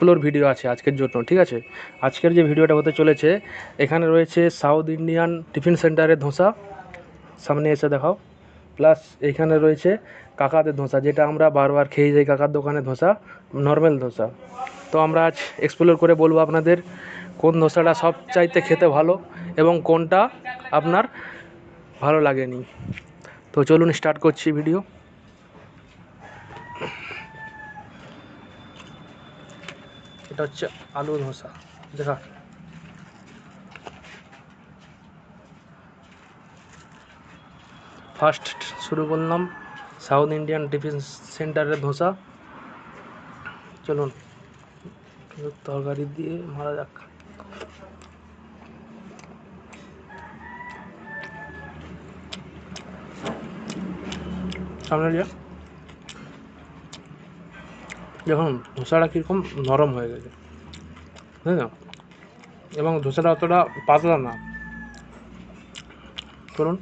এগুলোর ভিডিও আছে আজকের জন্য, ঠিক আছে? আজকের যে ভিডিওটা হতে চলেছে, এখানে রয়েছে সাউথ ইন্ডিয়ান টিফিন সেন্টারের ধোসা। সামনে এসে দেখাও। প্লাস এখানে রয়েছে কাকাদের ধোসা, যেটা আমরা বারবার খেয়ে যাই কাকার দোকানে ধোসা নর্মাল ধোসা। তো আমরা আজ এক্সপ্লোর করে বলব আপনাদের কোন ধোসাটা সব চাইতে খেতে ভালো এবং কোনটা আপনার ভালো লাগেনি। তো চলুন স্টার্ট করছি ভিডিও এটা হচ্ছে আলু ধোসা। দেখা। ফার্স্ট শুরু করলাম সাউথ ইন্ডিয়ান টিফিন সেন্টারের ধোসা। চলুন তরকারি দিয়ে মারা যাক। সামনে যা দেখুন, ধোসাটা কীরকম নরম হয়ে গেছে। তাই না এবং ধোসাটা অতটা পাতলা না। করুন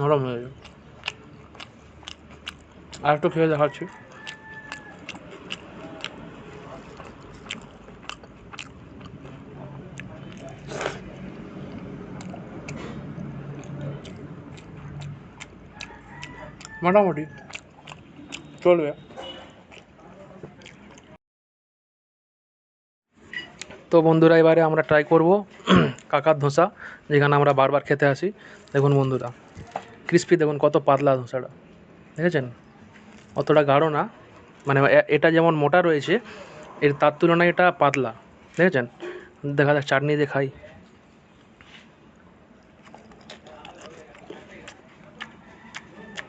নরম হয়ে গেছে আর একটু খেয়ে দেখাচ্ছি। মোটামুটি। চলবে। তো বন্ধুরা এবারে আমরা ট্রাই করব কাকার ধোসা যেখানে আমরা বারবার খেতে আসি। দেখুন বন্ধুরা ক্রিস্পি দেখুন কত পাতলা ধোসাটা। দেখেছেন? অতটা গাঢ় না। মানে এটা যেমন মোটা রয়েছে এর তার তুলনায় এটা পাতলা। দেখেছেন? দেখা যাক চাটনি দিয়ে খাই।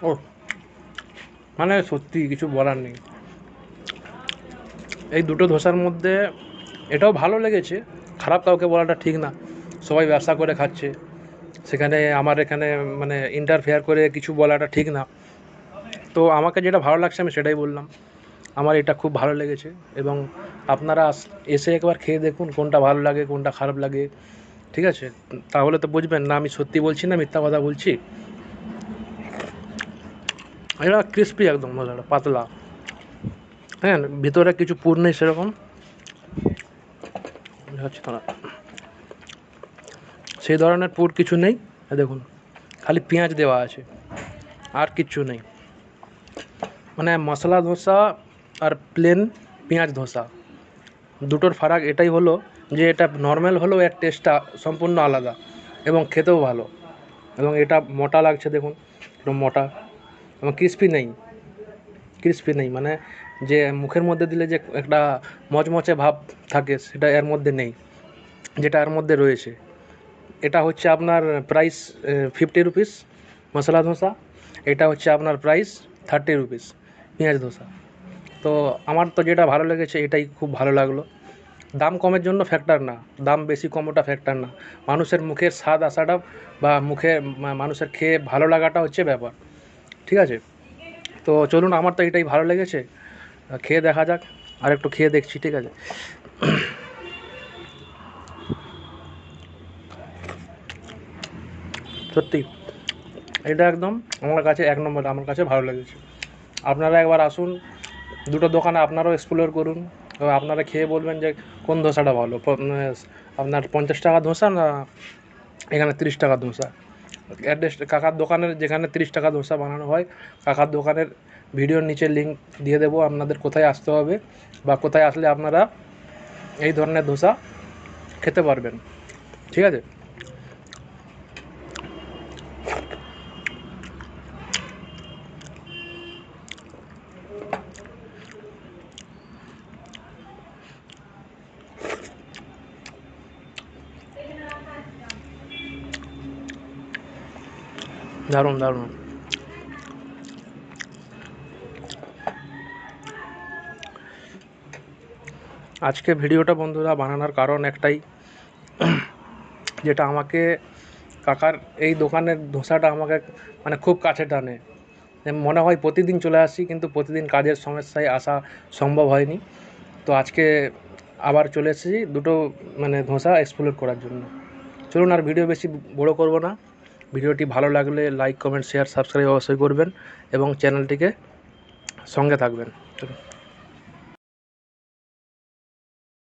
ও মানে সত্যি কিছু বলার নেই। এই দুটো ধোসার মধ্যে এটাও ভালো লেগেছে, খারাপ কাউকে বলাটা ঠিক না। সবাই ব্যবসা করে খাচ্ছে। সেখানে আমার এখানে মানে ইন্টারফেয়ার করে কিছু বলাটা ঠিক না। তো আমাকে যেটা ভালো লাগছে আমি সেটাই বললাম। আমার এটা খুব ভালো লেগেছে এবং আপনারা এসে একবার খেয়ে দেখুন কোনটা ভালো লাগে, কোনটা খারাপ লাগে। ঠিক আছে? তাহলে তো বুঝবেন না আমি সত্যি বলছি না মিথ্যা কথা বলছি। এটা ক্রিস্পি একদম মজাটা পাতলা। হ্যাঁ ভিতরে কিছু পুর নেই সেরকম। সেই ধরনের পুর কিছু নেই। দেখুন, খালি পেঁয়াজ দেওয়া আছে। আর কিচ্ছু নেই। মানে মশলা ধোসা আর প্লেন পেঁয়াজ ধোসা। দুটোর ফারাক এটাই হলো যে এটা নর্মাল হলেও এর টেস্টটা সম্পূর্ণ আলাদা এবং খেতেও ভালো। এবং এটা মোটা লাগছে, দেখুন একটু মোটা। এবং ক্রিস্পি নেই। ক্রিস্পি নেই মানে যে মুখের মধ্যে দিলে যে একটা মচমচে ভাব থাকে, সেটা এর মধ্যে নেই, যেটা এর মধ্যে রয়েছে। এটা হচ্ছে আপনার price fifty rupees masala dosa, এটা হচ্ছে আপনার প্রাইস থার্টি রুপিস পেঁয়াজ ধোসা। তো আমার তো যেটা ভালো লেগেছে, এটাই খুব ভালো লাগল। দাম কমের জন্য ফ্যাক্টর না, দাম বেশি কম ওটা ফ্যাক্টর না। মানুষের মুখের স্বাদ আসাটা বা মুখে মানুষের খেয়ে ভালো লাগাটা হচ্ছে ব্যাপার। ঠিক আছে? তো চলুন, আমার তো এটাই ভালো লেগেছে। খেয়ে দেখা যাক, আর একটু খেয়ে দেখছি, ঠিক আছে? সত্যি, এটা একদম আমার কাছে এক নম্বর, আমার কাছে ভালো লেগেছে। আপনারা একবার আসুন, দুটো দোকানে আপনারাও এক্সপ্লোর করুন। এবার আপনারা খেয়ে বলবেন যে কোন ধোসাটা ভালো। মানে আপনার পঞ্চাশ টাকা ধোসা না এখানে তিরিশ টাকা ধোসা? অ্যাড্রেস, কাকার দোকানের যেখানে তিরিশ টাকা ধোসা বানানো হয়, কাকার দোকানের ভিডিওর নিচে লিঙ্ক দিয়ে দেবো, আপনাদের কোথায় আসতে হবে বা কোথায় আসলে আপনারা এই ধরনের ধোসা খেতে পারবেন। ঠিক আছে? দারুণ দারুণ। আজকে ভিডিওটা বন্ধুরা বানানোর কারণ একটাই, যেটা আমাকে কাকার এই দোকানের ধোসাটা আমাকে মানে খুব কাছে টানে। মনে হয় প্রতিদিন চলে আসি, কিন্তু প্রতিদিন কাজের সমস্যায় আসা সম্ভব হয়নি। তো আজকে আবার চলে এসেছি দুটো মানে ধোসা এক্সপ্লোর করার জন্য। চলুন আর ভিডিও বেশি বড় করব না। ভিডিওটি ভালো লাগলে লাইক কমেন্ট শেয়ার সাবস্ক্রাইব অবশ্যই করবেন এবং চ্যানেলটিকে সঙ্গে থাকবেন।